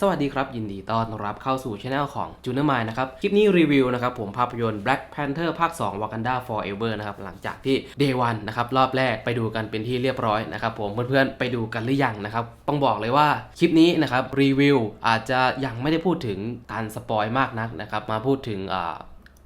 สวัสดีครับยินดีต้อนรับเข้าสู่ช anel ของ j u n e r m i n d นะครับ คลิปนี้รีวิวนะครับผมภาพยนตร์ Black Panther ภาค 2 Wakanda Forever นะครับ หลังจากที่ Day 1นะครับ รอบแรกไปดูกันเป็นที่เรียบร้อยนะครับผมเพื่อนๆ ไปดูกันหรือยังนะครับ ต้องบอกเลยว่าคลิปนี้นะครับรีวิวอาจจะยังไม่ได้พูดถึงการสปอยมากนักนะครับ มาพูดถึงอ่า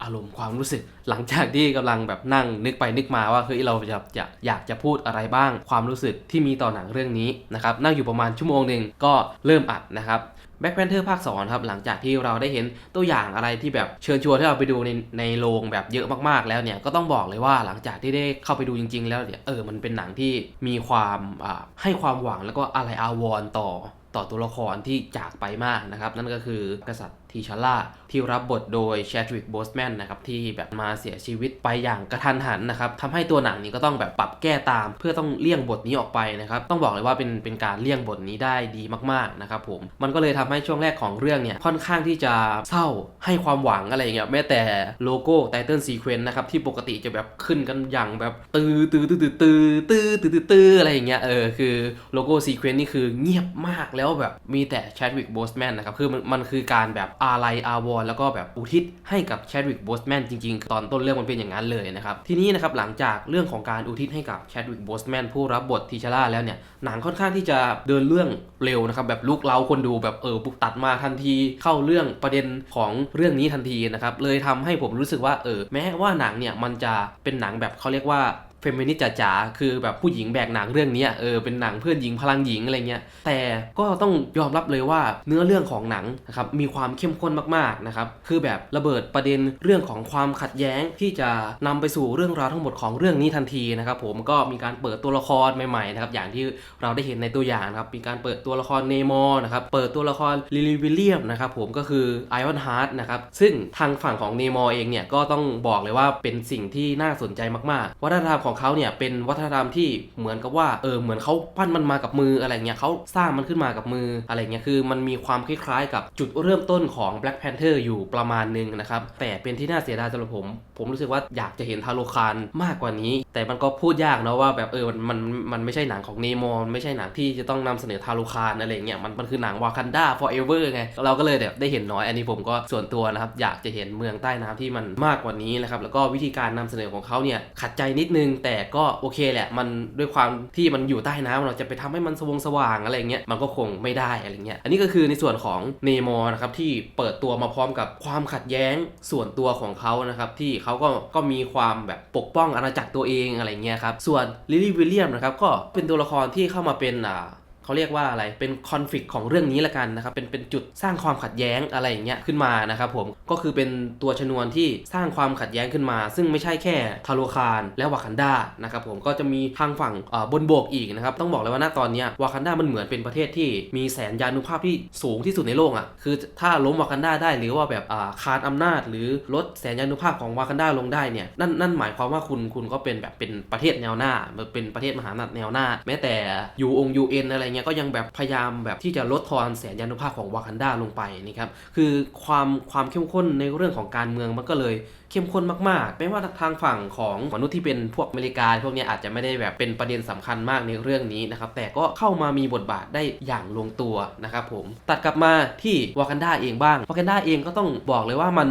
อารมณ์ความรู้สึก หลังจากที่กำลังแบบนั่งนึกไปนึกมาว่าเฮ้ยเราจะจะอยากจะพูดอะไรบ้าง ความรู้สึกที่มีต่อหนังเรื่องนี้นะครับนั่งอยู่ประมาณชั่วโมงหนึ่งก็เริ่มอัดนะครับแบ็คแพนเทอร์ภาค2ครับหลังจากที่เราได้เห็นตัวอย่างอะไรที่แบบเชิญชวนให้เราไปดูในในโรงแบบเยอะมากๆแล้วเนี่ยก็ต้องบอกเลยว่าหลังจากที่ได้เข้าไปดูจริง ๆ แล้วเนี่ยเออมันเป็นหนังที่มีความอ่าให้ความหวังแล้วก็อะไรอาวรต่อต่อตัวละครที่จากไปมากนะครับ นั่นก็คือกษัตริย์ ทีชาร่าที่รับบทโดยแชดริกโบสแมนนะครับที่แบบมาเสียชีวิตไปอย่างกระทันหันนะครับทำให้ตัวหนังนี้ก็ต้องแบบปรับแก้ตาม เพื่อต้องเลี่ยงบทนี้ออกไปนะครับต้องบอกเลยว่าเป็นเป็นการเลี่ยงบทนี้ได้ดีมากๆนะครับผมมันก็เลยทำให้ช่วงแรกของเรื่องเนี่ยค่อนข้างที่จะเศร้าให้ความหวังอะไรเงี้ยแม้แต่โลโก้ไตเติลซีเควนต์นะครับที่ปกติจะแบบขึ้นกันอย่างแบบตื้อตื้อตื้อตื้อตื้อตื้อตื้ออะไรอย่างเงี้ยเออคือโลโก้ซีเควนต์นี่คือเงียบมากแล้วแบบมีแต่แชดวิกโบสแมนนะครับคือมันมันคือการแบบอาลัยอาวรแล้วก็แบบอุทิศให้กับแชดวิกโบสแมนจริงๆ ตอนต้นเรื่องมันเป็นอย่างนั้นเลยนะครับ ทีนี้นะครับหลังจากเรื่องของการอุทิศให้กับแชดวิกโบสแมนผู้รับบททีชาร่าแล้วเนี่ยหนังค่อนข้างที่จะเดินเรื่องเร็วนะครับแบบลุกเล้าคนดูแบบเออปุกตัดมาทันทีเข้าเรื่องประเด็นของเรื่องนี้ทันทีนะครับเลยทำให้ผมรู้สึกว่าเออแม้ว่าหนังเนี่ยมันจะเป็นหนังแบบเขาเรียกว่า เฟมินิสต์จ๋าๆคือแบบผู้หญิงแบกหนังเรื่องนี้เออเป็นหนังเพื่อนหญิงพลังหญิงอะไรเงี้ยแต่ก็ต้องยอมรับเลยว่าเนื้อเรื่องของหนังนะครับมีความเข้มข้นมากๆนะครับคือแบบระเบิดประเด็นเรื่องของความขัดแย้งที่จะนำไปสู่เรื่องราวทั้งหมดของเรื่องนี้ทันทีนะครับผมก็มีการเปิดตัวละครใหม่ๆนะครับอย่างที่เราได้เห็นในตัวอย่างนะครับมีการเปิดตัวละครเนมอร์นะครับเปิดตัวละครลิลีวิลเลียมนะครับผมก็คือไอออนฮาร์ดนะครับซึ่งทางฝั่งของเนมอร์เองเนี่ยก็ต้องบอกเลยว่าเป็นสิ่งที่น่าสนใจมากๆวัฒนธรรมของเขาเนี่ยเป็นวัฒนธรรมที่เหมือนกับว่าเออเหมือนเขาปั้นมันมากับมืออะไรเงี้ยเขาสร้างมันขึ้นมากับมืออะไรเงี้ยคือมันมีความคล้ายๆกับจุดเริ่มต้นของ Black Panther อยู่ประมาณนึงนะครับแต่เป็นที่น่าเสียดายสำหรับผม ผมรู้สึกว่าอยากจะเห็นทาโลคานมากกว่านี้ แต่มันก็พูดยากนะว่าแบบเออมันมันมันไม่ใช่หนังของเนโมมันไม่ใช่หนังที่จะต้องนำเสนอทาโลคานอะไรเงี้ยมันมันคือหนังวากันดา forever ไงเราก็เลยแบบได้เห็นน้อยอันนี้ผมก็ส่วนตัวนะครับอยากจะเห็นเมืองใต้น้ำที่มันมากกว่านี้นะครับแล้วก็วิธีการนำเสนอของเขาเนี่ยขัดใจนิดนึงแต่ก็โอเคแหละ มันด้วยความที่มันอยู่ใต้น้ำเราจะไปทำให้มันสว่างสว่างอะไรเงี้ยมันก็คงไม่ได้อะไรเงี้ยอันนี้ก็คือในส่วนของเนโมนะครับที่เปิดตัวมาพร้อมกับความขัดแย้งส่วนตัวของเขานะครับที่เขาก็ก็มีความแบบปกป้องอาณาจักรตัวเองอะไรเงี้ยครับส่วนลิลี่วิลเลียมนะครับก็เป็นตัวละครที่เข้ามาเป็นอ่า เขาเรียกว่าอะไรเป็นคอนฟ lict ของเรื่องนี้ละกันนะครับเป็นเป็นจุดสร้างความขัดแย้งอะไรอย่างเงี้ยขึ้นมานะครับผมก็คือเป็นตัวชนวนที่สร้างความขัดแย้งขึ้นมา ซึ่งไม่ใช่แค่ทาโลคารและวากันดานะครับผมก็จะมีทางฝั่งเอ่อบนโบกอีกนะครับต้องบอกเลยว่าณตอนเนี้ยวากันดามันเหมือนเป็นประเทศที่มีแสนยานุภาพที่สูงที่สุดในโลกอะคือถ้าล้มวากันดาได้หรือว่าแบบอ่าคานอำนาจ หรือลดแสนยานุภาพของวากันดาลงได้เนี่ยนั่นนั่นหมายความว่าคุณคุณก็เป็นแบบเป็นประเทศแนวหน้าเป็นประเทศมหาอำนาจแนวหน้า แม้แต่ยูองยูเอ็นอะไรเงี้ยก็ยังแบบพยายามแบบที่จะลดทอนแสนยานุภาพของวากันดาลงไปนี่ครับคือความความเข้มข้นในเรื่องของการเมืองมันก็เลยเข้มข้นมากๆไม่ว่าทางฝั่งของมนุษย์ที่เป็นพวกอเมริกาพวกนี้อาจจะไม่ได้แบบเป็นประเด็นสำคัญมากในเรื่องนี้นะครับแต่ก็เข้ามามีบทบาทได้อย่างลงตัวนะครับผมตัดกลับมาที่วากันดาเองบ้างวากันดาเองก็ต้องบอกเลยว่ามัน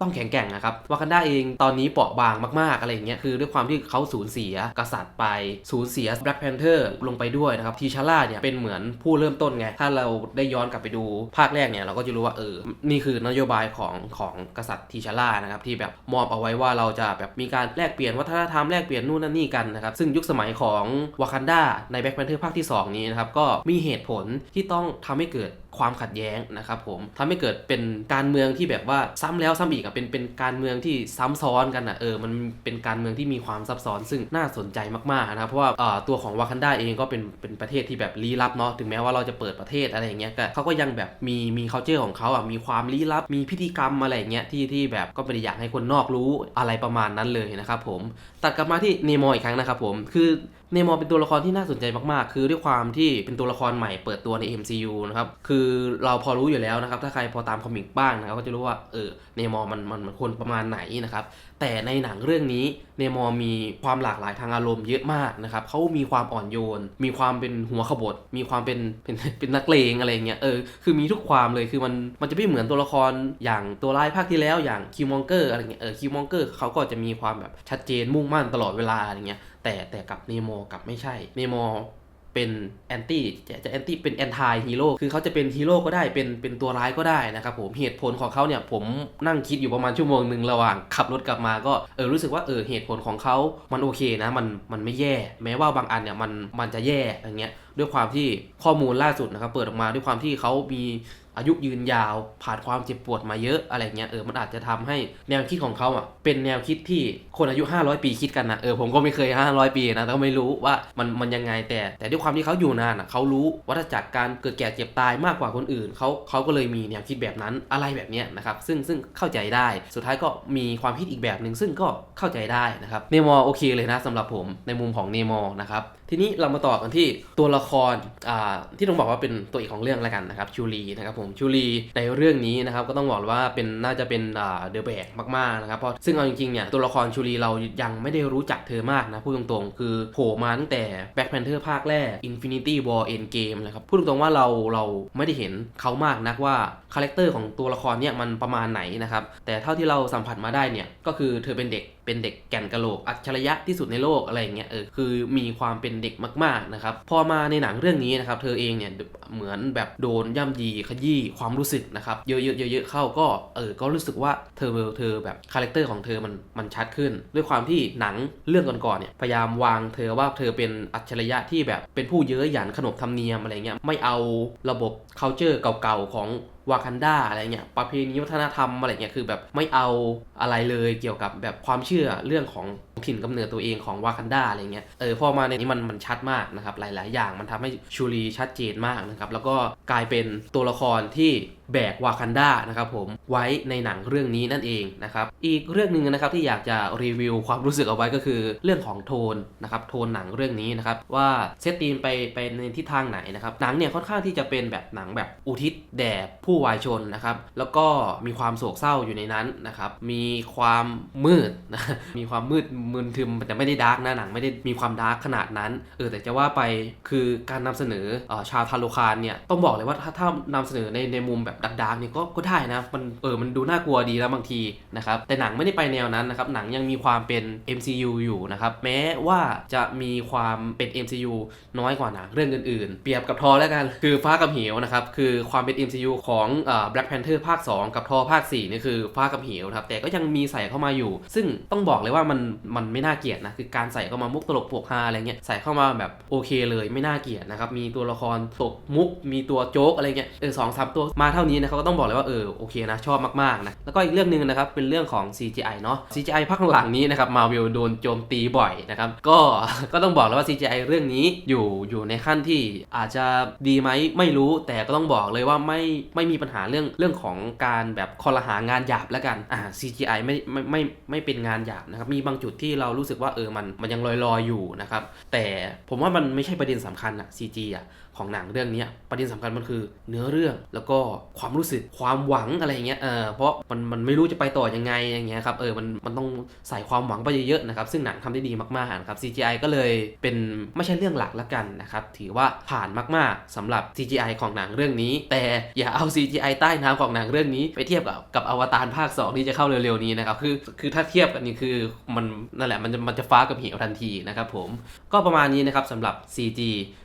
ต้องแข็งแกร่งนะครับวากันดาเองตอนนี้เปราะบางมากๆอะไรอย่างเงี้ยคือด้วยความที่เขาสูญเสียกษัตริย์ไปสูญเสีย Black Panther ลงไปด้วยนะครับทีชาร่าเนี่ยเป็นเหมือนผู้เริ่มต้นไง ถ้าเราได้ย้อนกลับไปดูภาคแรกเนี่ยเราก็จะรู้ว่าเออนี่คือนโยบายของของกษัตริย์ทีชาร่านะครับที่แบบมอบเอาไว้ว่าเราจะแบบมีการแลกเปลี่ยนวัฒนธรรมแลกเปลี่ยนนู่นนั่นนี่กันนะครับซึ่งยุคสมัยของวากันดาใน Black Panther ภาคที่สองนี้นะครับก็มีเหตุผลที่ต้องทำให้เกิดความขัดแย้งนะครับผมทำให้เกิดเป็นการเมืองที่แบบว่าซ้ำแล้วซ้ำอีกอะเป็นเป็นการเมืองที่ซ้ำซ้อนกันอะเออมันเป็นการเมืองที่มีความซับซ้อนซึ่งน่าสนใจมากๆนะเพราะว่าตัวของวากันดาเองก็เป็นเป็นประเทศที่แบบลี้ลับเนาะถึงแม้ว่าเราจะเปิดประเทศอะไรอย่างเงี้ยก็เขาก็ยังแบบมีมี culture ของเขาอะมีความลี้ลับ มีพิธีกรรมอะไรอย่างเงี้ยที่ที่แบบก็ไม่ได้อยากให้คนนอกรู้อะไรประมาณนั้นเลยนะครับผมตัดกลับมาที่เนโมอีกครั้งนะครับผมคือ เนมอร์เป็นตัวละครที่น่าสนใจมากๆ คือด้วยความที่เป็นตัวละครใหม่เปิดตัวใน MCU นะครับ คือเราพอรู้อยู่แล้วนะครับ ถ้าใครพอตามคอมิกบ้างนะครับก็จะรู้ว่า เออ เนมอร์มันมันมันคนประมาณไหนนะครับ แต่ในหนังเรื่องนี้ เนมอร์มีความหลากหลายทางอารมณ์เยอะมากนะครับเขามีความอ่อนโยน มีความเป็นหัวขบถมีความเป็นเป็นเป็นนักเลงอะไรเงี้ย เออ คือมีทุกความเลย คือมันมันจะไม่เหมือนตัวละครอย่างตัวร้ายภาคที่แล้ว อย่างคิวมองเกอร์อะไรเงี้ย เออ คิวมองเกอร์เขาก็จะมีความแบบชัดเจนมุ่งมั่นตลอดเวลาอะไรเงี้ยแต่แต่กับเนโมกับไม่ใช่เนโมเป็นแอนตี้จะจะแอนตี้เป็นแอนทายฮีโร่คือเขาจะเป็นฮีโร่ก็ได้เป็นเป็นตัวร้ายก็ได้นะครับผมเหตุผลของเขาเนี่ยผมนั่งคิดอยู่ประมาณชั่วโมงหนึ่งระหว่างขับรถกลับมาก็เออรู้สึกว่าเออเหตุผลของเขามันโอเคนะมันมันไม่แย่ แม้ว่าบางอันเนี่ยมันมันจะแย่อย่างเงี้ยด้วยความที่ข้อมูลล่าสุดนะครับเปิดออกมาด้วยความที่เขามี อายุยืนยาว ผ่านความเจ็บปวดมาเยอะอะไรเงี้ยเออมันอาจจะทำให้แนวคิดของเขาอะเป็นแนวคิดที่คนอายุ 500 ปีคิดกันนะเออผมก็ไม่เคย 500 ปีนะแต่ก็ไม่รู้ว่ามันมันยังไงแต่ แต่ด้วยความที่เขาอยู่นานอะเขารู้วัฏจักรการเกิดแก่เจ็บตายมากกว่าคนอื่นเขาเขาก็เลยมีแนวคิดแบบนั้นอะไรแบบเนี้ยนะครับซึ่งซึ่งเข้าใจได้ สุดท้ายก็มีความคิดอีกแบบหนึ่งซึ่งก็เข้าใจได้นะครับเนมอโอเคเลยนะสำหรับผมในมุมของเนมอนะครับ ทีนี้เรามาต่อกันที่ตัวละครอ่าที่ต้องบอกว่าเป็นตัวเอกของเรื่องแล้วกันนะครับชูรีนะครับผมชูรีในเรื่องนี้นะครับก็ต้องบอกว่าเป็นน่าจะเป็นอ่าเดอะแบกมากๆนะครับเพราะซึ่งเอาจริงๆเนี่ยตัวละครชูรีเรายังไม่ได้รู้จักเธอมากนะพูดตรงๆ คือโผล่มาตั้งแต่ Black Panther ภาคแรก Infinity War Endgame นะครับพูดตรงๆว่าเราเราไม่ได้เห็นเขามากนักว่าคาแรคเตอร์ของตัวละครเนี่ยมันประมาณไหนนะครับแต่เท่าที่เราสัมผัสมาได้เนี่ยก็คือเธอเป็นเด็กเป็นเด็กแก่นกะโหลกอัจฉริยะที่สุดในโลกอะไรอย่างเงี้ยเออคือมีความเป็นเด็กมากๆนะครับพอมาในหนังเรื่องนี้นะครับเธอเองเนี่ยเหมือนแบบโดนย่ำยีขยี้ความรู้สึกนะครับเยอะๆเยอะๆเข้าก็เออก็รู้สึกว่าเธอเธอแบบคาแรคเตอร์ของเธอมันมันชัดขึ้น ด้วยความที่หนังเรื่องก่อนๆเนี่ยพยายามวางเธอว่าเธอเป็นอัจฉริยะที่แบบเป็นผู้เย้ยหยันขนบธรรมเนียมอะไรเงี้ยไม่เอาระบบ culture เก่าๆของวากันดาอะไรเงี้ยประเพณีวัฒนธรรมอะไรเงี้ยคือแบบไม่เอาอะไรเลยเกี่ยวกับแบบความเชื่อเรื่องของถิ่นกำเนิดตัวเองของวากันดาอะไรเงี้ยเออพอมาในนี้มันมันชัดมากนะครับหลาย ๆ อย่างมันทำให้ชูรีชัดเจนมากนะครับแล้วก็กลายเป็นตัวละครที่ แบกวากันดานะครับผมไว้ในหนังเรื่องนี้นั่นเองนะครับอีกเรื่องหนึ่งนะครับที่อยากจะรีวิวความรู้สึกเอาไว้ก็คือเรื่องของโทนนะครับโทนหนังเรื่องนี้นะครับว่าเซตตีมไปไปในทิศทางไหนนะครับหนังเนี่ยค่อนข้างที่จะเป็นแบบหนังแบบอุทิศแด่ผู้วายชนนะครับแล้วก็มีความโศกเศร้าอยู่ในนั้นนะครับมีความมืดนะมีความมืดมึนทึมแต่ไม่ได้ดาร์กนะหนังไม่ได้มีความดาร์กขนาดนั้นเออแต่จะว่าไปคือการนำเสนออชาวทาโลคานเนี่ยต้องบอกเลยว่าถ้าถ้านำเสนอในในมุมแบบดาร์กๆเนี่ยก็ก็ได้นะมันเออมันดูน่ากลัวดีแล้วบางทีนะครับแต่หนังไม่ได้ไปแนวนั้นนะครับหนังยังมีความเป็น MCU อยู่นะครับแม้ว่าจะมีความเป็น MCU น้อยกว่าหนังเรื่องอื่นๆ เปรียบกับทอแล้วกันคือฟ้ากับเหวนะครับคือความเป็น MCU ของเอ่อ Black Panther ภาค 2 กับทอภาค4นี่คือฟ้ากับเหวนะครับแต่ก็ยังมีใส่เข้ามาอยู่ ซึ่งต้องบอกเลยว่ามันมันไม่น่าเกลียดนะคือการใส่เข้ามามุกตลกปวกฮาอะไรเงี้ยใส่เข้ามาแบบโอเคเลยไม่น่าเกลียดนะครับมีตัวละครตกมุกมีตัวโจ๊กอะไรเงี้ยเออสองสามตัวมาเท่านี้นะครับก็ต้องบอกเลยว่าเออโอเคนะชอบมากๆนะแล้วก็อีกเรื่องหนึ่งนะครับเป็นเรื่องของ CGI เนาะ CGI ภาคหลังนี้นะครับมาวิลโดนโจมตีบ่อยนะครับก็ก็ต้องบอกเลยว่า CGI เรื่องนี้อยู่อยู่ในขั้นที่อาจจะดีไหมไม่รู้แต่ก็ต้องบอกเลยว่าไม่ไม่มีปัญหาเรื่องเรื่องของการแบบคอรหางานหยาบแล้วกันอ่า CGI ไม่ไม่ไม่ไม่เป็นงานหยาบนะครับมีบางจุดที่เรารู้สึกว่าเออมันมันยังลอยๆอยู่นะครับแต่ผมว่ามันไม่ใช่ประเด็นสำคัญอะ CG อะของหนังเรื่องนี้ประเด็นสำคัญมันคือเนื้อเรื่องแล้วก็ความรู้สึกความหวังอะไรอย่างเงี้ยเออเพราะมันมันไม่รู้จะไปต่อยังไงอย่างเงี้ยครับเออมันมันต้องใส่ความหวังไปเยอะๆนะครับซึ่งหนังทำได้ดีมากๆนะครับ CGI ก็เลยเป็นไม่ใช่เรื่องหลักละกันนะครับถือว่าผ่านมากๆสำหรับ CGI ของหนังเรื่องนี้ แต่อย่าเอา CGI ใต้น้ำของหนังเรื่องนี้ ไปเทียบกับกับอวตารภาค 2 ที่จะเข้าเร็วๆนี้นะครับคือคือถ้าเทียบกันนี่คือมันนั่นแหละมันจะมันจะฟ้ากับเหวทันทีนะครับผมก็ประมาณนี้นะครับสำหรับ CG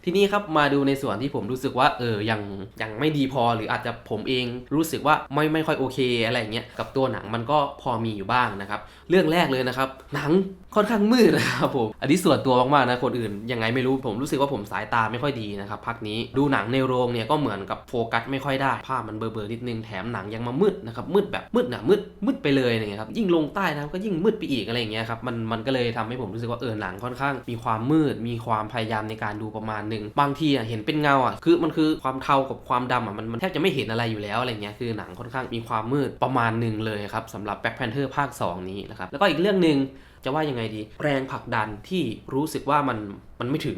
ทีนี้ครับมาดูในส่วนที่ผมรู้สึกว่าเออยังยังไม่ดีพอหรืออาจจะผมเองรู้สึกว่าไม่ไม่ค่อยโอเคอะไรอย่างเงี้ยกับตัวหนังมันก็พอมีอยู่บ้างนะครับ เรื่องแรกเลยนะครับ หนังค่อนข้างมืดนะครับผมอันนี้ส่วนตัวมากๆนะคนอื่นยังไงไม่รู้ผมรู้สึกว่าผมสายตาไม่ค่อยดีนะครับพักนี้ดูหนังในโรงเนี่ยก็เหมือนกับโฟกัสไม่ค่อยได้ ภาพมันเบลอๆนิดนึงแถมหนังยังมามืดนะครับมืดแบบมืดหนามืดมืดไปเลยอะไรเงี้ยครับยิ่งลงใต้นะก็ยิ่งมืดไปอีกอะไรอย่างเงี้ยครับมันมันก็เลยทำให้ผมรู้สึกว่าเออหนังค่อนข้าง มีความมืด มีความพยายามในการดูประมาณหนึ่งบางทีอะเห็นเป็นเงาอะคือมันคือความเทากับความดำอะมันมันแทบจะไม่เห็นอะไรอยู่แล้วอะไรเงี้ยคือหนังค่อนข้างมีความมืดประมาณหนึ่งเลยครับสำหรับ Black Panther ภาค 2 นี้นะครับแล้วก็อีกเรื่องหนึ่งจะว่ายังไงดี แรงผลักดันที่รู้สึกว่ามันมันไม่ถึง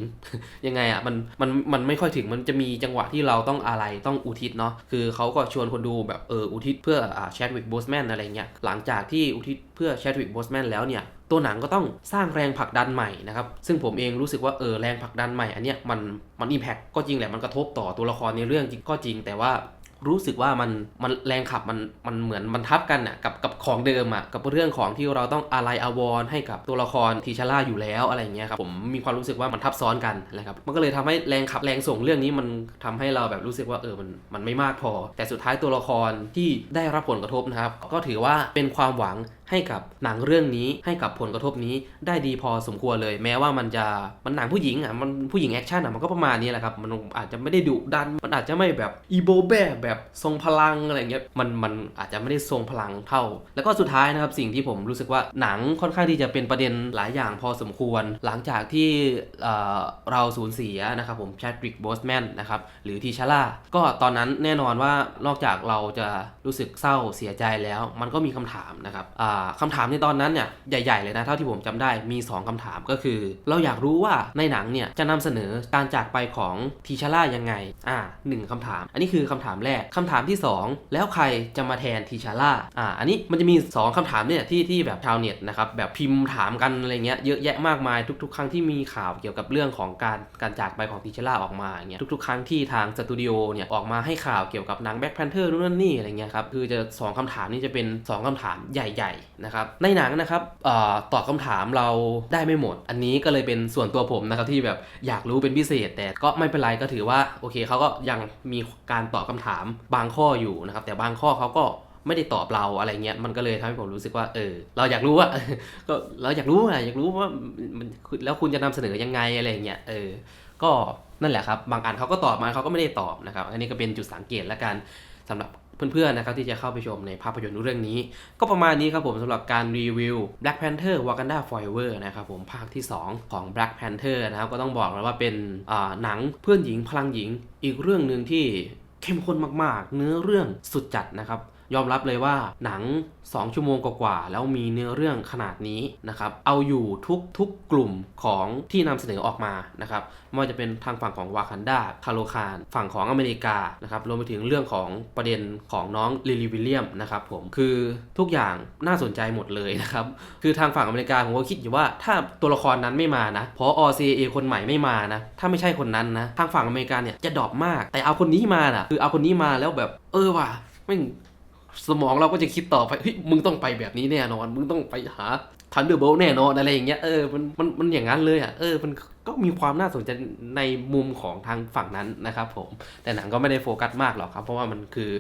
ยังไงอะมันมันมันไม่ค่อยถึงมันจะมีจังหวะที่เราต้องอะไรต้องอุทิศเนาะคือเขาก็ชวนคนดูแบบเอออุทิศเพื่อแชดวิกโบสแมนอะไรเงี้ยหลังจากที่อุทิศเพื่อแชดวิกโบสแมนแล้วเนี่ยตัวหนังก็ต้องสร้างแรงผลักดันใหม่นะครับ ซึ่งผมเองรู้สึกว่าเออแรงผลักดันใหม่อันเนี้ยมันมันอิมแพคก็จริงแหละมันกระทบต่อตัวละครในเรื่องก็จริงแต่ว่า รู้สึกว่ามันมันแรงขับมันมันเหมือนมันทับกันอะกับกับของเดิมอะกับเรื่องของที่เราต้องอะไรอาวรให้กับตัวละครทีชาร่าอยู่แล้วอะไรอย่างเงี้ยครับผมมีความรู้สึกว่ามันทับซ้อนกันนะครับมันก็เลยทำให้แรงขับแรงส่งเรื่องนี้มันทำให้เราแบบรู้สึกว่าเออมันมันไม่มากพอ แต่สุดท้ายตัวละครที่ได้รับผลกระทบนะครับก็ถือว่าเป็นความหวัง ให้กับหนังเรื่องนี้ให้กับผลกระทบนี้ได้ดีพอสมควรเลย แม้ว่ามันจะมันหนังผู้หญิงอะมันผู้หญิงแอคชั่นอะมันก็ประมาณนี้แหละครับมันอาจจะไม่ได้ดุดัน มันอาจจะไม่แบบอีโบแบแบบทรงพลังอะไรเงี้ยมันมันอาจจะไม่ได้ทรงพลังเท่า แล้วก็สุดท้ายนะครับสิ่งที่ผมรู้สึกว่าหนังค่อนข้างที่จะเป็นประเด็นหลายอย่างพอสมควร หลังจากที่เอ่อเราสูญเสียนะครับผมแชดริกโบสแมนนะครับหรือทีชาร่าก็ตอนนั้นแน่นอนว่านอกจากเราจะรู้สึกเศร้าเสียใจแล้ว มันก็มีคำถามนะครับอ่าคำถามในตอนนั้นเนี่ยใหญ่ ๆ เลยนะเท่าที่ผมจำได้มี 2คำถามก็คือ เราอยากรู้ว่าในหนังเนี่ยจะนำเสนอการจากไปของทีชาร่ายังไงอ่าหนึ่งคำถาม อันนี้คือคำถามแรกคำถามที่ 2 แล้วใครจะมาแทนทีชาร่าอ่าอันนี้มันจะมี 2คำถามเนี่ยที่ที่แบบชาวเน็ตนะครับแบบพิมพ์ถามกันอะไรเงี้ยเยอะแยะมากมายทุก ๆ ครั้งที่มีข่าวเกี่ยวกับเรื่องของการการจากไปของทีชาร่าออกมาอย่างเงี้ยทุก ๆ ครั้งที่ทางสตูดิโอเนี่ยออกมาให้ข่าวเกี่ยวกับหนังแบ็คแพนเทอร์นู่นนั่นนี่อะไรเงี้ยครับคือจะสองคำถามนี้จะเป็นสองคำถามใหญ่ ๆ นะครับในหนังนะครับออตอบคำถามเราได้ไม่หมด อันนี้ก็เลยเป็นส่วนตัวผมนะครับที่แบบอยากรู้เป็นพิเศษ แต่ก็ไม่เป็นไรก็ถือว่าโอเคเขาก็ยังมีการตอบคำถามบางข้ออยู่นะครับแต่บางข้อเขาก็ไม่ได้ตอบเราอะไรเงี้ยมันก็เลยทำให้ผมรู้สึกว่าเออเราอยากรู้ว่าก็เราอยากรู้อะอยากรู้ว่ามันแล้วคุณจะนำเสนอยังไงอะไรเงี้ยเออก็นั่นแหละครับ บางอันเขาก็ตอบมาเขาก็ไม่ได้ตอบนะครับ อันนี้ก็เป็นจุดสังเกตและกันสำหรับ เพื่อนๆนะครับที่จะเข้าไปชมในภาพยนตร์เรื่องนี้ ก็ประมาณนี้ครับผมสำหรับการรีวิว Black Panther Wakanda Forever นะครับผมภาคที่ 2 ของ Black Panther นะครับก็ต้องบอกเลยว่าเป็นหนังเพื่อนหญิงพลังหญิงอีกเรื่องหนึ่งที่เข้มข้นมากๆ เนื้อเรื่องสุดจัดนะครับ ยอมรับเลยว่าหนัง 2 ชั่วโมงกว่าๆแล้วมีเนื้อเรื่องขนาดนี้นะครับเอาอยู่ทุกทุกกลุ่มของที่นำเสนอออกมานะครับไม่ว่าจะเป็นทางฝั่งของวากันดาคาโลคานฝั่งของอเมริกานะครับรวมไปถึงเรื่องของประเด็นของน้องลิลีวิลเลียมนะครับผมคือทุกอย่างน่าสนใจหมดเลยนะครับคือทางฝั่งอเมริกาผมก็คิดอยู่ว่าถ้าตัวละครนั้นไม่มานะพออ CIA คนใหม่ไม่มานะถ้าไม่ใช่คนนั้นนะทางฝั่งอเมริกาเนี่ยจะดรอปมาก แต่เอาคนนี้มาน่ะคือเอาคนนี้มาแล้วแบบเออว่ะไม่ง สมองเราก็จะคิดต่อไปเฮ้ยมึงต้องไปแบบนี้แน่นอน มึงต้องไปหาทันเดอร์โบลแน่นอนอะไรอย่างเงี้ยเออมันมันมันอย่างนั้นเลยอะเออมันก็มีความน่าสนใจในมุมของทางฝั่งนั้นนะครับผม แต่หนังก็ไม่ได้โฟกัสมากหรอกครับ เพราะว่ามันคือ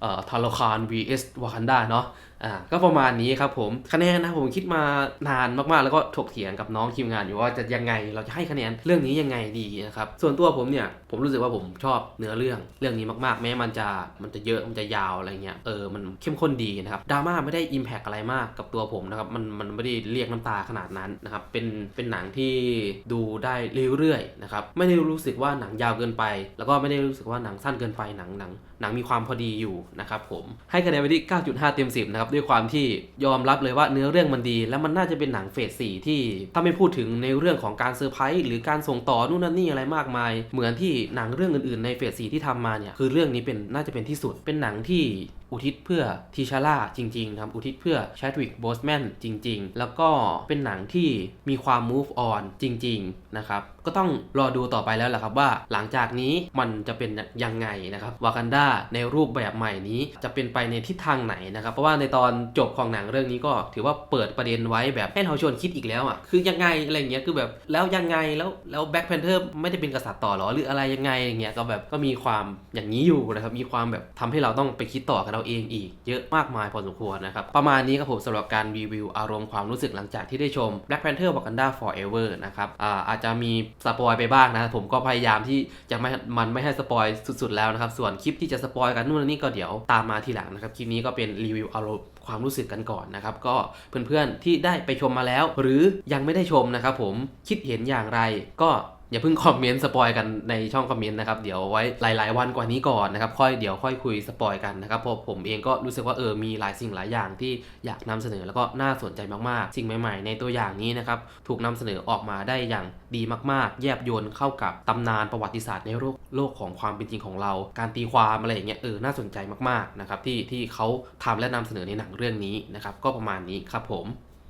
เอ่อทาร์คาน vs วากันดาเนาะ อ่าก็ประมาณนี้ครับผมคะแนนนะผมคิดมานานมากๆ แล้วก็ถกเถียงกับน้องทีมงานอยู่ว่าจะยังไงเราจะให้คะแนนเรื่องนี้ยังไงดีนะครับส่วนตัวผมเนี่ยผมรู้สึกว่าผมชอบเนื้อเรื่องเรื่องนี้มากๆ แม้มันจะมันจะเยอะมันจะยาวอะไรเงี้ยเออมันเข้มข้นดีนะครับดราม่าไม่ได้อิมแพกอะไรมากกับตัวผมนะครับมันมันไม่ได้เรียกน้ำตาขนาดนั้นนะครับเป็นเป็นหนังที่ดูได้เรื่อยๆนะครับไม่ได้รู้สึกว่าหนังยาวเกินไป แล้วก็ไม่ได้รู้สึกว่าหนังสั้นเกินไปหนังหนัง หนังมีความพอดีอยู่นะครับผมให้คะแนนไปที่ 9.5 เต็ม 10 นะครับ ด้วยความที่ยอมรับเลยว่าเนื้อเรื่องมันดี แล้วมันน่าจะเป็นหนังเฟส4ที่ถ้าไม่พูดถึงในเรื่องของการเซอร์ไพรส์หรือการส่งต่อนู่นนั่นนี่อะไรมากมาย เหมือนที่หนังเรื่องอื่นๆในเฟส4ที่ทำมาเนี่ยคือเรื่องนี้เป็นน่าจะเป็นที่สุดเป็นหนังที่ อุทิศเพื่อทีชาร่าจริงๆครับอุทิศเพื่อแชดวิกโบสแมนจริง ๆ แล้วก็เป็นหนังที่มีความ move on จริง ๆ นะครับ ก็ต้องรอดูต่อไปแล้วแหละครับว่าหลังจากนี้มันจะเป็นยังไงนะครับวากันดาในรูปแบบใหม่นี้จะเป็นไปในทิศทางไหนนะครับ เพราะว่าในตอนจบของหนังเรื่องนี้ก็ถือว่าเปิดประเด็นไว้แบบให้เราชวนคิดอีกแล้วอะคือยังไงอะไรเงี้ยคือแบบแล้วยังไงแล้วแล้วแบ็คแพนเทอร์ไม่ได้เป็นกษัตริย์ต่อหรอหรืออะไรยังไงอย่างเงี้ยก็แบบก็มีความอย่างนี้อยู่นะครับมีความแบบทำให้เราต้องไปคิดต่อกับเราเองอีกเยอะมากมายพอสมควรนะครับ ประมาณนี้ครับผมสำหรับการรีวิวอารมณ์ความรู้สึกหลังจากที่ได้ชม Black Panther Wakanda Forever นะครับอาอาจจะมีสปอยไปบ้างนะ ผมก็พยายามที่จะไม่มันไม่ให้สปอยสุดๆแล้วนะครับ ส่วนคลิปที่จะสปอยกันนู่นนี่ก็เดี๋ยวตามมาทีหลังนะครับ คลิปนี้ก็เป็นรีวิวอารมณ์ความรู้สึกกันก่อนนะครับ ก็เพื่อนๆที่ได้ไปชมมาแล้ว หรือยังไม่ได้ชมนะครับผมคิดเห็นอย่างไรก็ อย่าเพิ่งคอมเมนต์สปอยกันในช่องคอมเมนต์นะครับเดี๋ยวไว้หลาย ๆ วันกว่านี้ก่อนนะครับค่อยเดี๋ยวค่อยคุยสปอยกันนะครับเพราะผมเองก็รู้สึกว่าเออมีหลายสิ่งหลายอย่างที่อยากนำเสนอแล้วก็น่าสนใจมากๆ สิ่งใหม่ ๆ ในตัวอย่างนี้นะครับถูกนำเสนอออกมาได้อย่างดีมากๆ แยบยลเข้ากับตำนานประวัติศาสตร์ในโลกโลกของความเป็นจริงของเรา การตีความอะไรอย่างเงี้ยเออน่าสนใจมากๆนะครับที่ที่เขาทำและนำเสนอในหนังเรื่องนี้นะครับก็ประมาณนี้ครับผม